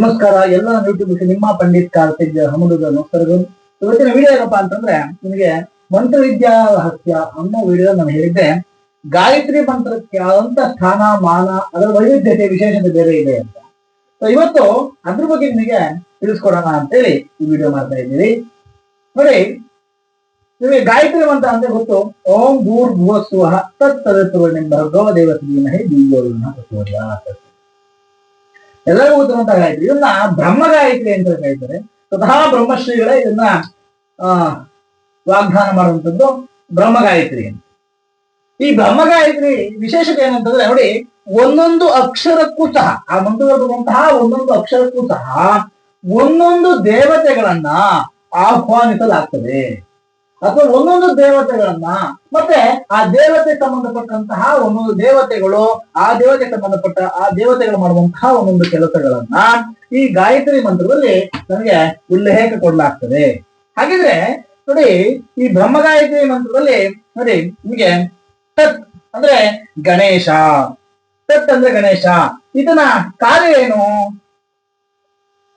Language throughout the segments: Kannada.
ನಮಸ್ಕಾರ, ಎಲ್ಲ ಯೂಟ್ಯೂಬ್ ನಿಮ್ಮ ಪಂಡಿತ್ ಕಾರ್ತಿಕ್ ಹಮದುಗ ನಮಸ್ಕಾರಗಳು. ಇವತ್ತಿನ ವಿಡಿಯೋ ಏನಪ್ಪಾ ಅಂತಂದ್ರೆ, ನಿಮಗೆ ಮಂತ್ರ ವಿದ್ಯಾ ರಹಸ್ಯ ಅನ್ನೋ ವಿಡಿಯೋ ನಾನು ಹೇಳಿದ್ದೆ. ಗಾಯತ್ರಿ ಮಂತ್ರಕ್ಕೆ ಆದಂತ ಸ್ಥಾನ, ಮಾನ, ಅದರ ವೈವಿಧ್ಯತೆ, ವಿಶೇಷತೆ ಬೇರೆ ಇದೆ ಅಂತ. ಸೊ ಇವತ್ತು ಅದ್ರ ಬಗ್ಗೆ ನಿಮಗೆ ತಿಳಿಸ್ಕೊಡೋಣ ಅಂತೇಳಿ ಈ ವಿಡಿಯೋ ಮಾಡ್ತಾ ಇದ್ದೀವಿ. ನೋಡಿ ನಿಮಗೆ ಗಾಯತ್ರಿ ಮಂತ್ರ ಅಂದ್ರೆ ಗೊತ್ತು? ಓಂ ಭೂರ್ ಭುವ ಸ್ವಹ ತತ್ ತದತ್ವರ್ಣಿಂ ಭರ್ಗವ ದೇವತೀಮಹಿ ದಿವ್ಯೋರ್ಣ ಪ್ರಚೋದಯಾತ್ ಎಲ್ಲರಿಗೂ ಗೊತ್ತಿರುವಂತಹ ಗಾಯತ್ರಿ. ಇದನ್ನ ಬ್ರಹ್ಮ ಗಾಯತ್ರಿ ಅಂತ ಕರೀತಾರೆ. ಸ್ವತಃ ಬ್ರಹ್ಮಶ್ರೀಗಳೇ ಇದನ್ನ, ಆ, ವಾಗ್ದಾನ ಮಾಡುವಂಥದ್ದು ಬ್ರಹ್ಮ ಗಾಯತ್ರಿ ಅಂತ. ಈ ಬ್ರಹ್ಮ ಗಾಯತ್ರಿ ವಿಶೇಷತೆ ಏನಂತಂದ್ರೆ ನೋಡಿ, ಒಂದೊಂದು ಅಕ್ಷರಕ್ಕೂ ಸಹ, ಆ ಮುಂದುವರೆದಂತಹ ಒಂದೊಂದು ಅಕ್ಷರಕ್ಕೂ ಸಹ ಒಂದೊಂದು ದೇವತೆಗಳನ್ನ ಆಹ್ವಾನಿಸಲಾಗ್ತದೆ. ಅಥವಾ ಒಂದೊಂದು ದೇವತೆಗಳನ್ನ, ಮತ್ತೆ ಆ ದೇವತೆ ಸಂಬಂಧಪಟ್ಟಂತಹ ಒಂದೊಂದು ದೇವತೆಗಳು, ಆ ದೇವತೆ ಸಂಬಂಧಪಟ್ಟ ಆ ದೇವತೆಗಳು ಮಾಡುವಂತಹ ಒಂದೊಂದು ಕೆಲಸಗಳನ್ನ ಈ ಗಾಯತ್ರಿ ಮಂತ್ರದಲ್ಲಿ ನಮಗೆ ಉಲ್ಲೇಖ ಕೊಡಲಾಗ್ತದೆ. ಹಾಗಿದ್ರೆ ನೋಡಿ, ಈ ಬ್ರಹ್ಮ ಗಾಯತ್ರಿ ಮಂತ್ರದಲ್ಲಿ ನೋಡಿ, ನಿಮಗೆ ತತ್ ಅಂದ್ರೆ ಗಣೇಶ, ತತ್ ಅಂದ್ರೆ ಗಣೇಶ, ಇದನ್ನ ಕಾರ್ಯ ಏನು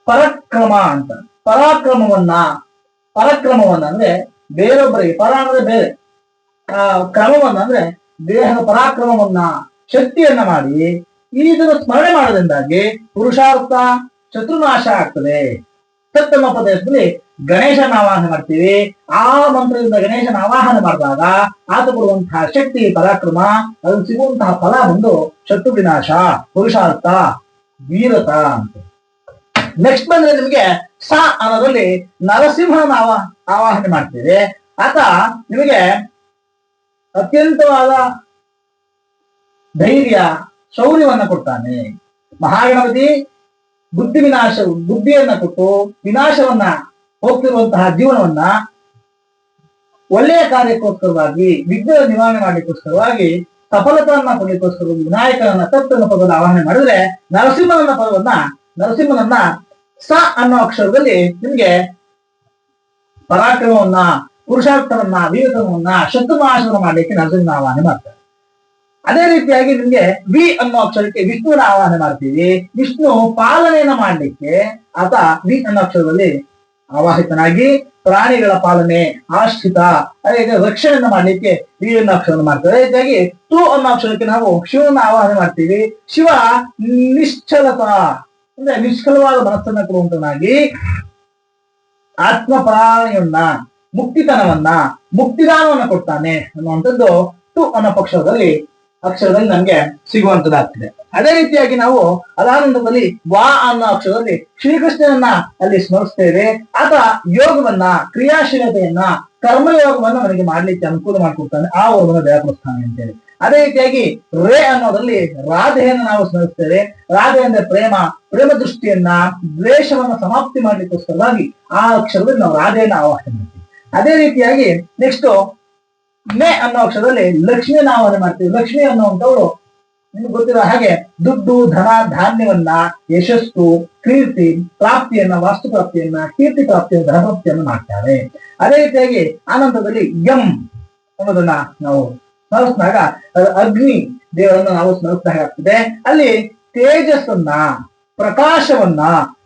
ಪರಾಕ್ರಮ ಅಂತ. ಪರಾಕ್ರಮವನ್ನ ಪರಾಕ್ರಮವನ್ನ ಅಂದ್ರೆ ಬೇರೊಬ್ಬರಿಗೆ ಪರ ಅಂದ್ರೆ ಬೇರೆ, ಆ, ಕ್ರಮವನ್ನ ಅಂದ್ರೆ ದೇಹದ ಪರಾಕ್ರಮವನ್ನ, ಶಕ್ತಿಯನ್ನ ಮಾಡಿ ಇದನ್ನು ಸ್ಮರಣೆ ಮಾಡೋದ್ರಿಂದಾಗಿ ಪುರುಷಾರ್ಥ, ಶತ್ರುನಾಶ ಆಗ್ತದೆ. ಸತ್ತಮ ಪ್ರದೇಶದಲ್ಲಿ ಗಣೇಶನ ಆವಾಹನೆ ಮಾಡ್ತೀವಿ. ಆ ಮಂತ್ರದಿಂದ ಗಣೇಶನ ಆವಾಹನ ಮಾಡಿದಾಗ ಆತ ಕೊಡುವಂತಹ ಶಕ್ತಿ, ಪರಾಕ್ರಮ ಅದು ಸಿಗುವಂತಹ ಫಲ ಬಂದು ಶತ್ರು ವಿನಾಶ, ಪುರುಷಾರ್ಥ, ವೀರತ ಅಂತ. ನೆಕ್ಸ್ಟ್ ಬಂದ್ರೆ ನಿಮಗೆ ಸ ಅನ್ನೋದ್ರಲ್ಲಿ ನರಸಿಂಹನ ಆವಾ, ಆವಾಹನೆ ಮಾಡ್ತೀವಿ. ಆತ ನಿಮಗೆ ಅತ್ಯಂತವಾದ ಧೈರ್ಯ, ಶೌರ್ಯವನ್ನ ಕೊಡ್ತಾನೆ. ಮಹಾಗಣಪತಿ ಬುದ್ಧಿ ವಿನಾಶ ಬುದ್ಧಿಯನ್ನ ಕೊಟ್ಟು ವಿನಾಶವನ್ನ, ಹೋಗ್ತಿರುವಂತಹ ಜೀವನವನ್ನ ಒಳ್ಳೆಯ ಕಾರ್ಯಕ್ಕೋಸ್ಕರವಾಗಿ ವಿಘ್ನ ನಿವಾರಣೆ ಮಾಡಲಿಕ್ಕೋಸ್ಕರವಾಗಿ ಸಫಲತೆಯನ್ನ ಪಡೆಯಕ್ಕೋಸ್ಕರ ವಿನಾಯಕನನ್ನ ತತ್ವನ ಪದವನ್ನು ಆವಾಹನೆ ಮಾಡಿದ್ರೆ ನರಸಿಂಹನ ಪದವನ್ನ, ನರಸಿಂಹನನ್ನ ಸ ಅನ್ನೋ ಅಕ್ಷರದಲ್ಲಿ ನಿಮ್ಗೆ ಪರಾಕ್ರಮವನ್ನ, ಪುರುಷಾರ್ಥವನ್ನ ವಿವೇಕವನ್ನ ಶತ್ರುನಾಶನ ಮಾಡ್ಲಿಕ್ಕೆ ನರಸಿಂಹನ ಆಹ್ವಾನ ಮಾಡ್ತಾರೆ. ಅದೇ ರೀತಿಯಾಗಿ ನಿಮ್ಗೆ ವಿ ಅನ್ನೋ ಅಕ್ಷರಕ್ಕೆ ವಿಷ್ಣುವಿನ ಆಹ್ವಾನ ಮಾಡ್ತೀವಿ. ವಿಷ್ಣು ಪಾಲನೆಯನ್ನ ಮಾಡ್ಲಿಕ್ಕೆ ಆತ ವಿ ಅನ್ನೋ ಅಕ್ಷರದಲ್ಲಿ ಆವಾಹಿತನಾಗಿ ಪ್ರಾಣಿಗಳ ಪಾಲನೆ, ಆಶ್ರಿತ, ಅದೇ ರಕ್ಷಣೆಯನ್ನ ಮಾಡ್ಲಿಕ್ಕೆ ವಿ ಅನ್ನೋ ಅಕ್ಷರವನ್ನು ಮಾಡ್ತಾರೆ. ಅದೇ ರೀತಿಯಾಗಿ ತು ಅನ್ನೋ ಅಕ್ಷರಕ್ಕೆ ನಾವು ಶಿವನ ಆವಾಹನೆ ಮಾಡ್ತೀವಿ. ಶಿವ ನಿಶ್ಚಲತ. ಅಂದ್ರೆ ನಿಷ್ಕಲವಾದ ಮನಸ್ಸನ್ನ ಕೊಡುವಂತನಾಗಿ ಆತ್ಮಪರಾಯಣವನ್ನ ಮುಕ್ತಿತನವನ್ನ, ಮುಕ್ತಿದಾನವನ್ನ ಕೊಡ್ತಾನೆ ಅನ್ನುವಂಥದ್ದು ಟು ಅನ್ನೋ ಪಕ್ಷದಲ್ಲಿ, ಅಕ್ಷರದಲ್ಲಿ ನಮ್ಗೆ ಸಿಗುವಂತದ್ದಾಗ್ತದೆ ಅದೇ ರೀತಿಯಾಗಿ ನಾವು ಅದಾನಂದದಲ್ಲಿ ವಾ ಅನ್ನೋ ಅಕ್ಷರದಲ್ಲಿ ಶ್ರೀಕೃಷ್ಣನನ್ನ ಅಲ್ಲಿ ಸ್ಮರಿಸ್ತೇವೆ. ಆತ ಯೋಗವನ್ನ, ಕ್ರಿಯಾಶೀಲತೆಯನ್ನ, ಕರ್ಮಯೋಗವನ್ನ ನನಗೆ ಮಾಡ್ಲಿಕ್ಕೆ ಅನುಕೂಲ ಮಾಡಿಕೊಡ್ತಾನೆ. ಆ ಒಂದು ದಯಾಪ್ರಸ್ಥಾನ ಅಂತೇಳಿ. ಅದೇ ರೀತಿಯಾಗಿ ರೇ ಅನ್ನೋದ್ರಲ್ಲಿ ರಾಧೆಯನ್ನು ನಾವು ಸ್ಮರಿಸ್ತೇವೆ. ರಾಧೆ ಅಂದ್ರೆ ಪ್ರೇಮ. ಪ್ರೇಮ ದೃಷ್ಟಿಯನ್ನ ದ್ವೇಷವನ್ನ ಸಮಾಪ್ತಿ ಮಾಡ್ಲಿಕ್ಕೋಸ್ಕರವಾಗಿ ಆ ಅಕ್ಷರದಲ್ಲಿ ನಾವು ರಾಧೆಯನ್ನ ಆವಾಹನೆ ಮಾಡ್ತೀವಿ. ಅದೇ ರೀತಿಯಾಗಿ ನೆಕ್ಸ್ಟ್ ಮೇ ಅನ್ನೋ ಅಕ್ಷರದಲ್ಲಿ ಲಕ್ಷ್ಮಿಯನ್ನ ಆವಾಹನೆ ಮಾಡ್ತೀವಿ. ಲಕ್ಷ್ಮಿ ಅನ್ನುವಂಥವ್ರು ನಿಮ್ಗೆ ಗೊತ್ತಿರೋ ಹಾಗೆ ದುಡ್ಡು, ಧನ, ಧಾನ್ಯವನ್ನ, ಯಶಸ್ಸು, ಕೀರ್ತಿ, ಪ್ರಾಪ್ತಿಯನ್ನ ವಾಸ್ತು ಪ್ರಾಪ್ತಿಯನ್ನ ಕೀರ್ತಿ ಪ್ರಾಪ್ತಿಯನ್ನ ಧನ ಪ್ರಾಪ್ತಿಯನ್ನ ಮಾಡ್ತಾರೆ. ಅದೇ ರೀತಿಯಾಗಿ ಆನಂದದಲ್ಲಿ ಯಂ ಅನ್ನೋದನ್ನ ನಾವು ಸ್ಮರಿಸಿದಾಗ ಅಗ್ನಿ ದೇವರನ್ನ ನಾವು ಸ್ಮರಿಸಿದಾಗ ಆಗ್ತದೆ ಅಲ್ಲಿ ತೇಜಸ್ಸನ್ನ, ಪ್ರಕಾಶವನ್ನ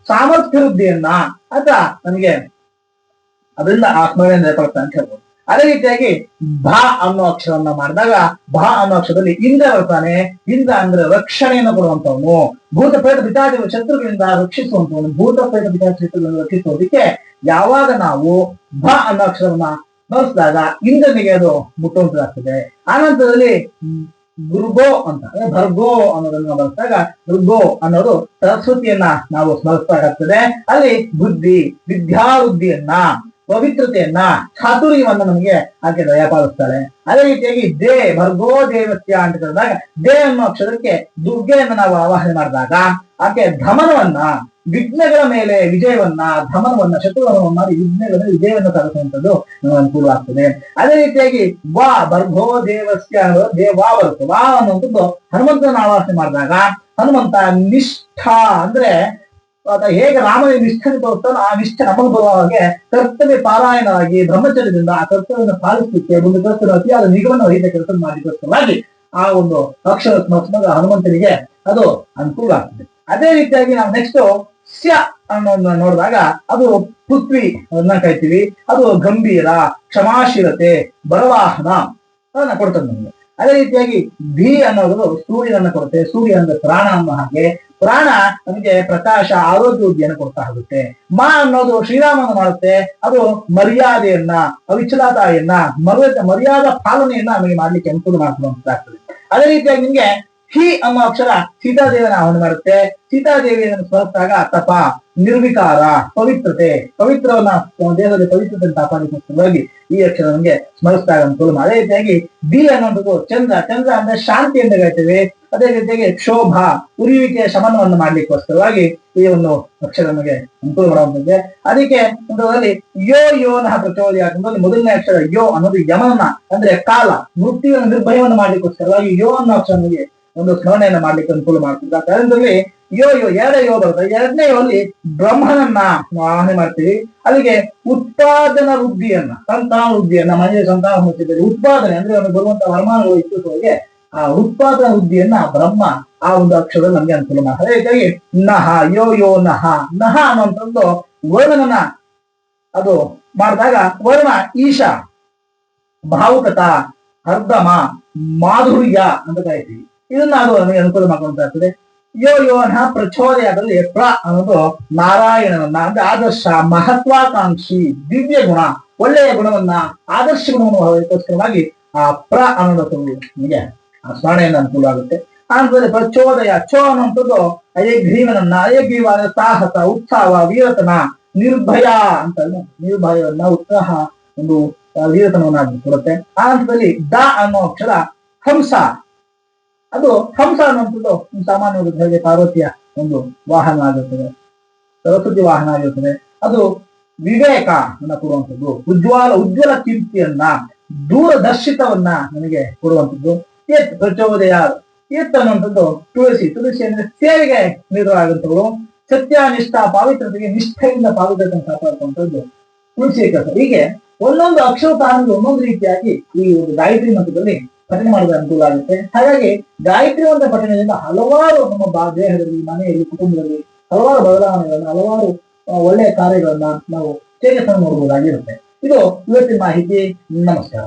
ಸಾಮರ್ಥ್ಯ ವೃದ್ಧಿಯನ್ನ ಅಂತ ನಮಗೆ ಅದರಿಂದ ಆ ಸ್ಮರಣೆ ಅಂತ ಹೇಳ್ಬೋದು. ಅದೇ ರೀತಿಯಾಗಿ ಭಾ ಅನ್ನೋ ಅಕ್ಷರವನ್ನ ಮಾಡಿದಾಗ, ಭಾ ಅನ್ನೋ ಅಕ್ಷರದಲ್ಲಿ ಇಂದ್ರ ಬರ್ತಾನೆ ಇಂದ್ರ ಅಂದ್ರೆ ರಕ್ಷಣೆಯನ್ನು ಕೊಡುವಂತವನು ಭೂತ ಪ್ರೇತ ಬಿತಾಡಿ ಶತ್ರುಗಳಿಂದ ರಕ್ಷಿಸುವಂತವನು ಭೂತ ಪ್ರೇತ ಬಿತಾದ ಶತ್ರುಗಳಿಂದ ರಕ್ಷಿಸುವುದಕ್ಕೆ ಯಾವಾಗ ನಾವು ಭ ಅನ್ನೋ ಅಕ್ಷರವನ್ನ ಬಳಸಿದಾಗ ಇಂದ್ರನಿಗೆ ಅದು ಮುಟ್ಟುವಂತದಾಗ್ತದೆ. ಆನಂತರದಲ್ಲಿ ಗುರುಗೋ ಅಂತ, ಅಂದ್ರೆ ಭರ್ಗೋ ಅನ್ನೋದನ್ನ ಬಳಸಿದಾಗ ಭೃಗೋ ಅನ್ನೋದು ಸರಸ್ವತಿಯನ್ನ ನಾವು ಸ್ಮರಿಸಬೇಕಾಗ್ತದೆ. ಅಲ್ಲಿ ಬುದ್ಧಿ, ವಿದ್ಯಾವೃದ್ಧಿಯನ್ನ, ಪವಿತ್ರತೆಯನ್ನ, ಚಾತುರ್ಯವನ್ನ ನಮಗೆ ಆಕೆ ದಯಪಾಲಿಸ್ತಾಳೆ. ಅದೇ ರೀತಿಯಾಗಿ ದೇ, ಭರ್ಗೋ ದೇವತ್ಯ ಅಂತ ಕರೆದಾಗ, ದೇ ಅನ್ನೋ ಅಕ್ಷರಕ್ಕೆ ದುರ್ಗೆಯನ್ನ ನಾವು ಆವಾಹನೆ ಮಾಡಿದಾಗ, ಆಕೆ ಧಮನವನ್ನ ವಿಘ್ನಗಳ ಮೇಲೆ ವಿಜಯವನ್ನ ಧಮನವನ್ನ ಶತ್ರುವನ್ನು ಮಾಡಿ ವಿಘ್ನಗಳ ಮೇಲೆ ವಿಜಯವನ್ನ ಸಾಧಿಸುವಂಥದ್ದು ನಮಗೆ ಅನುಕೂಲ ಆಗ್ತದೆ. ಅದೇ ರೀತಿಯಾಗಿ ವಾ ಬರ್ಭೋ ದೇವಸ್ಯ ದೇವಾ ಬರುತ್ತೆ. ವಾ ಅನ್ನುವಂಥದ್ದು ಹನುಮಂತನ ಆವಾಸನೆ ಮಾಡಿದಾಗ ಹನುಮಂತ ನಿಷ್ಠಾ ಅಂದ್ರೆ ಆತ ಹೇಗೆ ರಾಮನ ನಿಷ್ಠನೆ ತೋರಿಸ್ತಾನೋ ಆ ನಿಷ್ಠೆ ನಮಗೆ ಬರುವ ಕರ್ತವ್ಯ ಪಾರಾಯಣವಾಗಿ ಬ್ರಹ್ಮಚರ್ಯದಿಂದ ಆ ಕರ್ತವ್ಯವನ್ನು ಪಾಲಿಸಲಿಕ್ಕೆ ಒಂದು ಕರ್ತವ್ಯ ಅತಿಯಾದ ನಿಗಮನ ವಹಿತ ಕೆಲಸ ಮಾಡಲಿಕ್ಕೋಸ್ಕರವಾಗಿ ಆ ಒಂದು ಅಕ್ಷರ ಸ್ಮರಿಸಿದಾಗ ಹನುಮಂತನಿಗೆ ಅದು ಅನುಕೂಲ ಆಗ್ತದೆ. ಅದೇ ರೀತಿಯಾಗಿ ನಾವು ನೆಕ್ಸ್ಟ್ ಸ್ಯ ಅನ್ನೋದನ್ನ ನೋಡಿದಾಗ ಅದು ಪೃಥ್ವಿ ಅದನ್ನ ಕರಿತೀವಿ. ಅದು ಗಂಭೀರ, ಕ್ಷಮಾಶೀಲತೆ ಬರವಾಹನ ಅದನ್ನ ಕೊಡ್ತದೆ ನಮಗೆ. ಅದೇ ರೀತಿಯಾಗಿ ಧಿ ಅನ್ನೋದು ಸೂರ್ಯನನ್ನ ಕೊಡುತ್ತೆ. ಸೂರ್ಯ ಅಂದ್ರೆ ಪ್ರಾಣ ಅನ್ನೋ ಹಾಗೆ. ಪ್ರಾಣ ನಮಗೆ ಪ್ರಕಾಶ, ಆರೋಗ್ಯ ವೃದ್ಧಿಯನ್ನು ಕೊಡ್ತಾ ಹೋಗುತ್ತೆ. ಮಾ ಅನ್ನೋದು ಶ್ರೀರಾಮನ ಮಾಡುತ್ತೆ. ಅದು ಮರ್ಯಾದೆಯನ್ನ, ಅವಿಚಲತಾಯನ್ನ, ಮರ್ಯಾದ ಮರ್ಯಾದ ಪಾಲನೆಯನ್ನ ನಮಗೆ ಮಾಡ್ಲಿಕ್ಕೆ ಅನುಕೂಲ ಮಾಡ್ಕೊಳ್ಳುವಂತಾಗ್ತದೆ ಅದೇ ರೀತಿಯಾಗಿ ನಿಮ್ಗೆ ಹಿ ಅನ್ನೋ ಅಕ್ಷರ. ಸೀತಾದೇವಿಯನ್ನು ಆವರಣ ಮಾಡುತ್ತೆ. ಸೀತಾದೇವಿಯನ್ನು ಸ್ಮರಿಸಿದಾಗ ತಪ, ನಿರ್ವಿಕಾರ, ಪವಿತ್ರತೆ. ಪವಿತ್ರವನ್ನ ದೇಹದಲ್ಲಿ ಪವಿತ್ರತೆ ಸಲುವಾಗಿ ಈ ಅಕ್ಷರ ನಮಗೆ ಸ್ಮರಿಸಿದಾಗ ಅನುಕೂಲ ಅದೇ ರೀತಿಯಾಗಿ ಬಿ ಅನ್ನೋದು ಚಂದ್ರ. ಚಂದ್ರ ಅಂದ್ರೆ ಶಾಂತಿ ಎಂದು ಹೇಳ್ತೇವೆ. ಅದೇ ರೀತಿಯಾಗಿ ಕ್ಷೋಭ, ಉರಿಯುವಿಕೆಯ ಶಮನವನ್ನು ಮಾಡ್ಲಿಕ್ಕೋಸ್ಕರವಾಗಿ ಈ ಒಂದು ಅಕ್ಷರ ನಮಗೆ ಅನುಕೂಲ ಮಾಡುವಂತದ್ದೆ ಅದಕ್ಕೆ ಯೋ ಯೋನ ಪ್ರಚೋದಯ ಮೊದಲನೇ ಅಕ್ಷರ ಯೋ ಅನ್ನೋದು ಯಮನ ಅಂದ್ರೆ ಕಾಲ, ಮೃತ್ಯುವಿನ ನಿರ್ಭಯವನ್ನು ಮಾಡ್ಲಿಕ್ಕೋಸ್ಕರವಾಗಿ ಯೋ ಅನ್ನೋ ಅಕ್ಷರ ನಮಗೆ ಒಂದು ಸ್ಮರಣೆಯನ್ನು ಮಾಡ್ಲಿಕ್ಕೆ ಅನುಕೂಲ ಮಾಡ್ತಿದ್ದ ಕಾರಣದಲ್ಲಿ ಯೋ ಯೋ ಎರಡೇ ಯೋ ಬರುತ್ತೆ. ಎರಡನೇ ಯೋ ಅಲ್ಲಿ ಬ್ರಹ್ಮನನ್ನ ಆನೆ ಮಾಡ್ತೀವಿ. ಅಲ್ಲಿಗೆ ಉತ್ಪಾದನಾ ವೃದ್ಧಿಯನ್ನ, ಸಂತಾನ ವೃದ್ಧಿಯನ್ನ ಮನೆಯ ಸಂತಾನ ಹೊಂದಿದ್ದಲ್ಲಿ ಉತ್ಪಾದನೆ ಅಂದ್ರೆ ಅವನು ಬರುವಂತಹ ವರಮಾನಗಳು ಇಚ್ಛಿಸುವಾಗೆ ಆ ಉತ್ಪಾದನಾ ವೃದ್ಧಿಯನ್ನ ಬ್ರಹ್ಮ ಆ ಒಂದು ಅಕ್ಷರ ನಮ್ಗೆ ಅನುಕೂಲ ಮಾಡ್ತಾರೆ. ಹೀಗಾಗಿ ನಹ ಯೋ ಯೋ ನಹ ನಹ ಅನ್ನುವಂಥದ್ದು ವರ್ಣನನ್ನ ಅದು ಮಾಡಿದಾಗ ವರ್ಣ, ಈಶ, ಭಾವುಕತ ಹರ್ದಮ ಮಾಧುರ್ಯ ಅಂತ ಕರಿತೀವಿ. ಇದನ್ನ ಅದು ನಮಗೆ ಅನುಕೂಲ ಮಾಡ್ಕೊಂತ ಇರ್ತದೆ. ಯೋ ಯೋನ ಪ್ರಚೋದಯದಲ್ಲಿ ಪ್ರ ಅನ್ನೋದು ನಾರಾಯಣನನ್ನ, ಅಂದ್ರೆ ಆದರ್ಶ, ಮಹತ್ವಾಕಾಂಕ್ಷಿ, ದಿವ್ಯ ಗುಣ, ಒಳ್ಳೆಯ ಗುಣವನ್ನ, ಆದರ್ಶ ಗುಣವನ್ನು ಆ ಪ್ರ ಅನ್ನೋದು ನಿಮಗೆ ಆ ಸ್ಮರಣೆಯಿಂದ ಅನುಕೂಲ ಆಗುತ್ತೆ. ಆನಂತರ ಪ್ರಚೋದಯ, ಚೋ ಅನ್ನುವಂಥದ್ದು ಅಯಗ್ರೀವನನ್ನ ಅಯೇ ಗ್ರೀವ ಸಾಹಸ, ಉತ್ಸಾಹ, ವೀರತನ, ನಿರ್ಭಯ ಅಂತ ನಿರ್ಭಯವನ್ನ, ಉತ್ಸಾಹ ಒಂದು ವೀರತನವನ್ನ ಕೊಡುತ್ತೆ. ಆ ಹಂತದಲ್ಲಿ ದ ಅನ್ನೋ ಅಕ್ಷರ ಹಂಸ. ಅದು ಹಂಸ ಅನ್ನುವಂಥದ್ದು ಸಾಮಾನ್ಯ ಹೇಗೆ ಪಾರ್ವತಿಯ ಒಂದು ವಾಹನ ಆಗಿರುತ್ತದೆ. ಸರಸ್ವತಿ ವಾಹನ ಆಗಿರುತ್ತದೆ. ಅದು ವಿವೇಕ ಅನ್ನ ಕೊಡುವಂಥದ್ದು. ಉಜ್ವಲ ಉಜ್ವಲ ಕೀರ್ತಿಯನ್ನ, ದೂರದರ್ಶಿತವನ್ನ ನನಗೆ ಕೊಡುವಂಥದ್ದು. ಏತ್ ಪ್ರಚೋದಯ, ಏತ್ ಅನ್ನುವಂಥದ್ದು ತುಳಸಿ. ತುಳಸಿ ಅಂದ್ರೆ ಸೇವೆಗೆ ಸತ್ಯ ಸತ್ಯನಿಷ್ಠ, ಪಾವಿತ್ರತೆಗೆ ನಿಷ್ಠೆಯಿಂದ ಪಾವಿತ್ರತೆ ಕಾಪಾಡುವಂಥದ್ದು ತುಳಸಿ ಕೆಲಸ. ಹೀಗೆ ಒಂದೊಂದು ಅಕ್ಷರ ಒಂದೊಂದು ರೀತಿಯಾಗಿ ಈ ಒಂದು ಗಾಯತ್ರಿ ಮತದಲ್ಲಿ ಪಠನೆ ಮಾಡೋದು ಅನುಕೂಲ ಆಗುತ್ತೆ. ಹಾಗಾಗಿ ಗಾಯತ್ರಿ ಮಂತ್ರ ಪಠಣದಿಂದ ಹಲವಾರು ನಮ್ಮ ದೇಹದಲ್ಲಿ, ಮನೆಯಲ್ಲಿ, ಕುಟುಂಬದಲ್ಲಿ ಹಲವಾರು ಬದಲಾವಣೆಗಳನ್ನ, ಹಲವಾರು ಒಳ್ಳೆಯ ಕಾರ್ಯಗಳನ್ನ ನಾವು ಚೇತನ ನೋಡಬಹುದಾಗಿರುತ್ತೆ ಇದು ಇವತ್ತಿನ ಮಾಹಿತಿ. ನಮಸ್ಕಾರ.